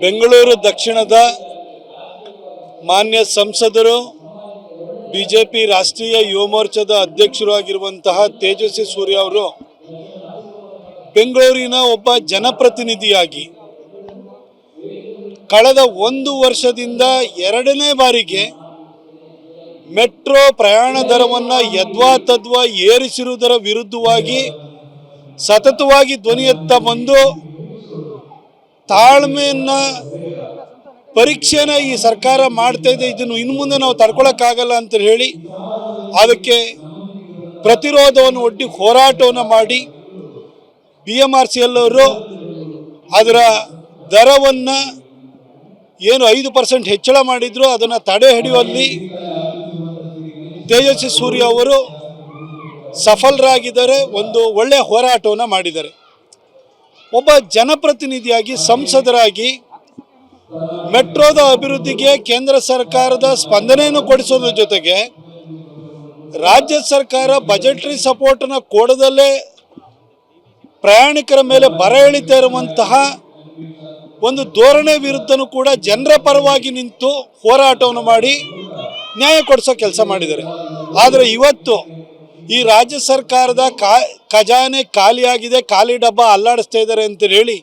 ಬೆಂಗಳೂರು ದಕ್ಷಿಣದ ಮಾನ್ಯ ಸಂಸದರು ಬಿ ಜೆ ಪಿ ರಾಷ್ಟ್ರೀಯ ಯುವ ಮೋರ್ಚಾದ ಅಧ್ಯಕ್ಷರು ಆಗಿರುವಂತಹ ತೇಜಸ್ವಿ ಸೂರ್ಯ ಅವರು ಬೆಂಗಳೂರಿನ ಒಬ್ಬ ಜನಪ್ರತಿನಿಧಿಯಾಗಿ ಕಳೆದ ಒಂದು ವರ್ಷದಿಂದ ಎರಡನೇ ಬಾರಿಗೆ ಮೆಟ್ರೋ ಪ್ರಯಾಣ ದರವನ್ನು ಯದ್ವಾ ತದ್ವಾ ಏರಿಸಿರುವುದರ ವಿರುದ್ಧವಾಗಿ ಸತತವಾಗಿ ಧ್ವನಿ ಎತ್ತ ಬಂದು ತಾಳ್ಮೆಯನ್ನ ಪರೀಕ್ಷೆನ ಈ ಸರ್ಕಾರ ಮಾಡ್ತಾ ಇದೆ, ಇದನ್ನು ಇನ್ನು ಮುಂದೆ ನಾವು ತಡ್ಕೊಳಕ್ಕಾಗಲ್ಲ ಅಂತ ಹೇಳಿ ಅದಕ್ಕೆ ಪ್ರತಿರೋಧವನ್ನು ಒಡ್ಡಿ ಹೋರಾಟವನ್ನು ಮಾಡಿ B M R C L ಅವರು ಅದರ ದರವನ್ನು ಏನು ಐದು ಪರ್ಸೆಂಟ್ ಹೆಚ್ಚಳ ಮಾಡಿದ್ರು, ಅದನ್ನು ತಡೆ ಹಿಡಿಯುವಲ್ಲಿ ತೇಜಸ್ವಿ ಸೂರ್ಯ ಅವರು ಸಫಲರಾಗಿದ್ದಾರೆ, ಒಂದು ಒಳ್ಳೆಯ ಹೋರಾಟವನ್ನು ಮಾಡಿದ್ದಾರೆ. ಒಬ್ಬ ಜನಪ್ರತಿನಿಧಿಯಾಗಿ ಸಂಸದರಾಗಿ ಮೆಟ್ರೋದ ಅಭಿವೃದ್ಧಿಗೆ ಕೇಂದ್ರ ಸರ್ಕಾರದ ಸ್ಪಂದನೆಯನ್ನು ಕೊಡಿಸೋದ್ರ ಜೊತೆಗೆ ರಾಜ್ಯ ಸರ್ಕಾರ ಬಜೆಟ್ರಿ ಸಪೋರ್ಟನ್ನು ಕೊಡದಲ್ಲೇ ಪ್ರಯಾಣಿಕರ ಮೇಲೆ ಬರ ಎಳಿತಾ ಇರುವಂತಹ ಒಂದು ಧೋರಣೆ ವಿರುದ್ಧನೂ ಕೂಡ ಜನರ ಪರವಾಗಿ ನಿಂತು ಹೋರಾಟವನ್ನು ಮಾಡಿ ನ್ಯಾಯ ಕೊಡಿಸೋ ಕೆಲಸ ಮಾಡಿದ್ದಾರೆ. ಆದರೆ ಇವತ್ತು ಈ ರಾಜ್ಯ ಸರ್ಕಾರದ ಖಜಾನೆ ಖಾಲಿಯಾಗಿದೆ, ಖಾಲಿ ಡಬ್ಬ ಅಲ್ಲಾಡಿಸ್ತಾ ಇದ್ದಾರೆ ಅಂತ ಹೇಳಿ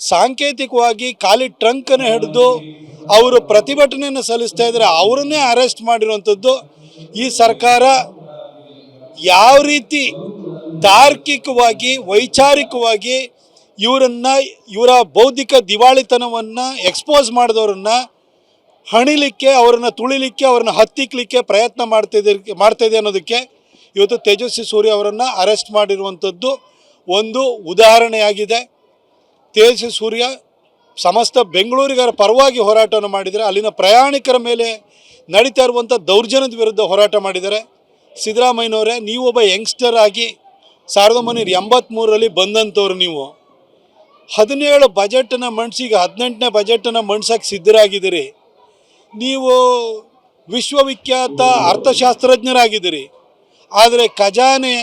ಸಾಂಕೇತಿಕವಾಗಿ ಖಾಲಿ ಟ್ರಂಕನ್ನು ಹಿಡಿದು ಅವರು ಪ್ರತಿಭಟನೆಯನ್ನು ಸಲ್ಲಿಸ್ತಾ ಇದ್ದಾರೆ. ಅವರನ್ನೇ ಅರೆಸ್ಟ್ ಮಾಡಿರುವಂಥದ್ದು ಈ ಸರ್ಕಾರ. ಯಾವ ರೀತಿ ತಾರ್ಕಿಕವಾಗಿ, ವೈಚಾರಿಕವಾಗಿ ಇವರನ್ನ, ಇವರ ಬೌದ್ಧಿಕ ದಿವಾಳಿತನವನ್ನು ಎಕ್ಸ್ಪೋಸ್ ಮಾಡಿದವ್ರನ್ನ ಹಣಿಲಿಕ್ಕೆ, ಅವರನ್ನು ತುಳಿಲಿಕ್ಕೆ, ಅವ್ರನ್ನ ಹತ್ತಿಕ್ಕಲಿಕ್ಕೆ ಪ್ರಯತ್ನ ಮಾಡ್ತಿದೆ ಮಾಡ್ತಾಯಿದೆ ಅನ್ನೋದಕ್ಕೆ ಇವತ್ತು ತೇಜಸ್ವಿ ಸೂರ್ಯ ಅವರನ್ನು ಅರೆಸ್ಟ್ ಮಾಡಿರುವಂಥದ್ದು ಒಂದು ಉದಾಹರಣೆಯಾಗಿದೆ. ತೇಜಸ್ವಿ ಸೂರ್ಯ ಸಮಸ್ತ ಬೆಂಗಳೂರಿಗರ ಪರವಾಗಿ ಹೋರಾಟವನ್ನು ಮಾಡಿದರೆ ಅಲ್ಲಿನ ಪ್ರಯಾಣಿಕರ ಮೇಲೆ ನಡೀತಾ ಇರುವಂಥ ದೌರ್ಜನ್ಯದ ವಿರುದ್ಧ ಹೋರಾಟ ಮಾಡಿದ್ದಾರೆ. ಸಿದ್ದರಾಮಯ್ಯನವರೇ ಒಬ್ಬ ಯಂಗ್ಸ್ಟರ್ ಆಗಿ ಸಾವಿರದ ಒಂಬೈನೂರ ಎಂಬತ್ತ್ಮೂರರಲ್ಲಿ ಬಂದಂಥವ್ರು ನೀವು. ಹದಿನೇಳು ಬಜೆಟನ್ನು ಮಣ್ಸಿಗೆ ಹದಿನೆಂಟನೇ ಬಜೆಟನ್ನು ಮಣ್ಸಕ್ಕೆ ಸಿದ್ಧರಾಗಿದ್ದೀರಿ. ನೀವು ವಿಶ್ವವಿಖ್ಯಾತ ಅರ್ಥಶಾಸ್ತ್ರಜ್ಞರಾಗಿದ್ದೀರಿ. ಆದರೆ ಖಜಾನೆ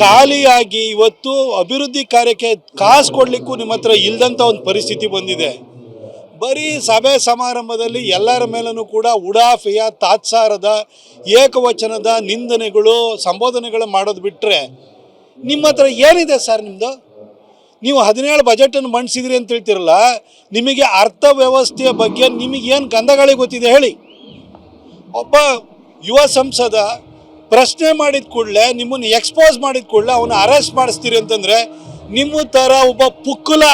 ಖಾಲಿಯಾಗಿ ಇವತ್ತು ಅಭಿವೃದ್ಧಿ ಕಾರ್ಯಕ್ಕೆ ಕಾಸು ಕೊಡಲಿಕ್ಕೂ ನಿಮ್ಮ ಹತ್ರ ಇಲ್ಲದಂಥ ಒಂದು ಪರಿಸ್ಥಿತಿ ಬಂದಿದೆ. ಬರೀ ಸಭೆ ಸಮಾರಂಭದಲ್ಲಿ ಎಲ್ಲರ ಮೇಲೂ ಕೂಡ ಉಡಾಫೆಯ ತಾತ್ಸಾರದ ಏಕವಚನದ ನಿಂದನೆಗಳು, ಸಂಬೋಧನೆಗಳು ಮಾಡೋದು ಬಿಟ್ಟರೆ ನಿಮ್ಮ ಹತ್ರ ಏನಿದೆ ಸರ್ ನಿಮ್ಮದು ನೀವು ಹದಿನೇಳು ಬಜೆಟನ್ನು ಮಂಡಿಸಿದ್ರಿ ಅಂತ ಹೇಳ್ತಿರಲ್ಲ, ನಿಮಗೆ ಅರ್ಥವ್ಯವಸ್ಥೆಯ ಬಗ್ಗೆ ನಿಮಗೇನು ಗಂಧಗಳಿಗೆ ಗೊತ್ತಿದೆ ಹೇಳಿ. ಒಬ್ಬ ಯುವ ಸಂಸದ ಪ್ರಶ್ನೆ ಮಾಡಿದ ಕೂಡಲೇ, ನಿಮ್ಮನ್ನು ಎಕ್ಸ್ಪೋಸ್ ಮಾಡಿದ ಕೂಡಲೇ ಅವನು ಅರೆಸ್ಟ್ ಮಾಡಿಸ್ತೀರಿ ಅಂತಂದರೆ, ನಿಮ್ಮ ಥರ ಒಬ್ಬ ಪುಕ್ಕುಲ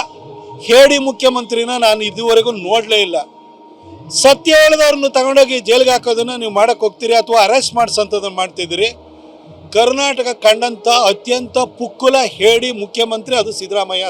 ಹೇಳಿ ಮುಖ್ಯಮಂತ್ರಿನ ನಾನು ಇದುವರೆಗೂ ನೋಡಲೇ ಇಲ್ಲ. ಸತ್ಯ ಹೇಳಿದವ್ರನ್ನ ತಗೊಂಡೋಗಿ ಜೈಲಿಗೆ ಹಾಕೋದನ್ನು ನೀವು ಮಾಡಕ್ಕೆ ಹೋಗ್ತೀರಿ ಅಥವಾ ಅರೆಸ್ಟ್ ಮಾಡಿಸೋಂಥದ್ದನ್ನು ಮಾಡ್ತಿದ್ದೀರಿ. ಕರ್ನಾಟಕ ಕಂಡಂಥ ಅತ್ಯಂತ ಪುಕ್ಕುಲ ಹೇಳಿ ಮುಖ್ಯಮಂತ್ರಿ ಅದು ಸಿದ್ದರಾಮಯ್ಯ